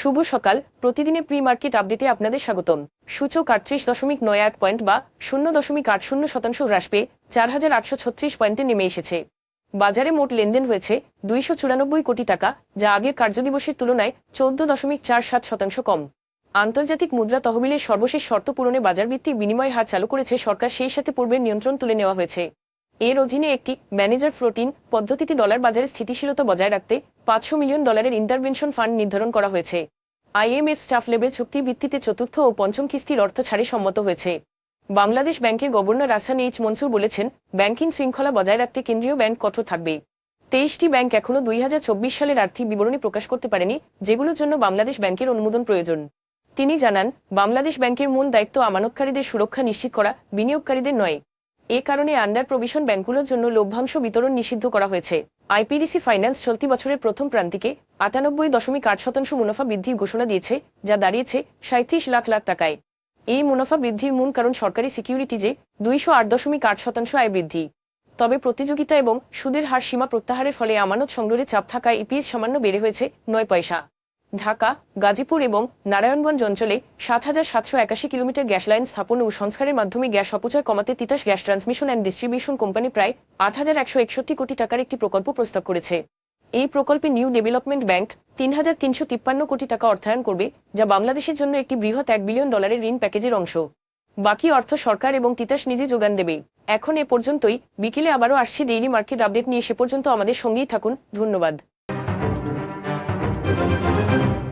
শুভ সকাল। প্রতিদিনের pre market আপডেটে আপনাদের স্বাগতম। সূচক আটত্রিশ দশমিক নয় এক পয়েন্ট বা শূন্য দশমিক আট শূন্য শতাংশ হ্রাস পেয়ে চার হাজার আটশো ছত্রিশ পয়েন্টে নেমে এসেছে। বাজারে মোট লেনদেন হয়েছে দুইশো চুরানব্বই কোটি টাকা, যা আগের কার্যদিবসের তুলনায় চোদ্দ দশমিক চার সাত শতাংশ কম। আন্তর্জাতিক মুদ্রা তহবিলের সর্বশেষ শর্ত পূরণে বাজারভিত্তিক বিনিময় হার চালু করেছে সরকার, সেই সাথে পূর্বের নিয়ন্ত্রণ তুলে নেওয়া হয়েছে। এর অধীনে একটি ম্যানেজার ফ্লোটিন পদ্ধতিতে ডলার বাজারে স্থিতিশীলতা বজায় রাখতে পাঁচশো মিলিয়ন ডলারের ইন্টারভেনশন ফান্ড নির্ধারণ করা হয়েছে। আইএমএফ স্টাফ লেভেল চুক্তির ভিত্তিতে চতুর্থ ও পঞ্চম কিস্তির অর্থ ছাড়ে সম্মত হয়েছে। বাংলাদেশ ব্যাংকের গভর্নর আসান এইচ মনসুর বলেছেন, ব্যাংকিং শৃঙ্খলা বজায় রাখতে কেন্দ্রীয় ব্যাংক কঠোর থাকবে। তেইশটি ব্যাংক এখনও দুই হাজার চব্বিশ সালের আর্থিক বিবরণী প্রকাশ করতে পারেনি, যেগুলোর জন্য বাংলাদেশ ব্যাংকের অনুমোদন প্রয়োজন। তিনি জানান, বাংলাদেশ ব্যাংকের মূল দায়িত্ব আমানতকারীদের সুরক্ষা নিশ্চিত করা, বিনিয়োগকারীদের নয়। এ কারণে আন্ডার প্রভিশন ব্যাংকগুলোর জন্য লভ্যাংশ বিতরণ নিষিদ্ধ করা হয়েছে। আইপিডিসি ফাইন্যান্স চলতি বছরের প্রথম প্রান্তিকে আটানব্বই দশমিক আট শতাংশ মুনাফা বৃদ্ধির ঘোষণা দিয়েছে, যা দাঁড়িয়েছে সাঁত্রিশ লাখ লাখ টাকায়। এই মুনাফা বৃদ্ধির মূল কারণ সরকারি সিকিউরিটি যে দুইশো আট দশমিক আট শতাংশ আয় বৃদ্ধি। তবে প্রতিযোগিতা এবং সুদের হার সীমা প্রত্যাহারের ফলে আমানত সংগ্রহের চাপ থাকায় ইপিএস সামান্য বেড়ে হয়েছে নয় পয়সা। ঢাকা, গাজীপুর এবং নারায়ণগঞ্জ অঞ্চলে সাত হাজার সাতশো একাশি কিলোমিটার গ্যাস লাইন স্থাপন ও সংস্কারের মাধ্যমে গ্যাস অপচয় কমাতে Titas gas transmission and distribution company প্রায় আট হাজার একশো একষট্টি কোটি টাকার একটি প্রকল্প প্রস্তাব করেছে। এই প্রকল্পে নিউ ডেভেলপমেন্ট ব্যাংক তিন হাজার তিনশো তিপ্পান্ন কোটি টাকা অর্থায়ন করবে, যা বাংলাদেশের জন্য একটি বৃহৎ এক বিলিয়ন ডলারের ঋণ প্যাকেজের অংশ। বাকি অর্থ সরকার এবং তিতাস নিজে যোগান দেবে। এখন এ পর্যন্তই। বিকেলে আবারও আসছে ডেইলি মার্কেট আপডেট নিয়ে। সে পর্যন্ত আমাদের সঙ্গেই থাকুন। ধন্যবাদ। うん。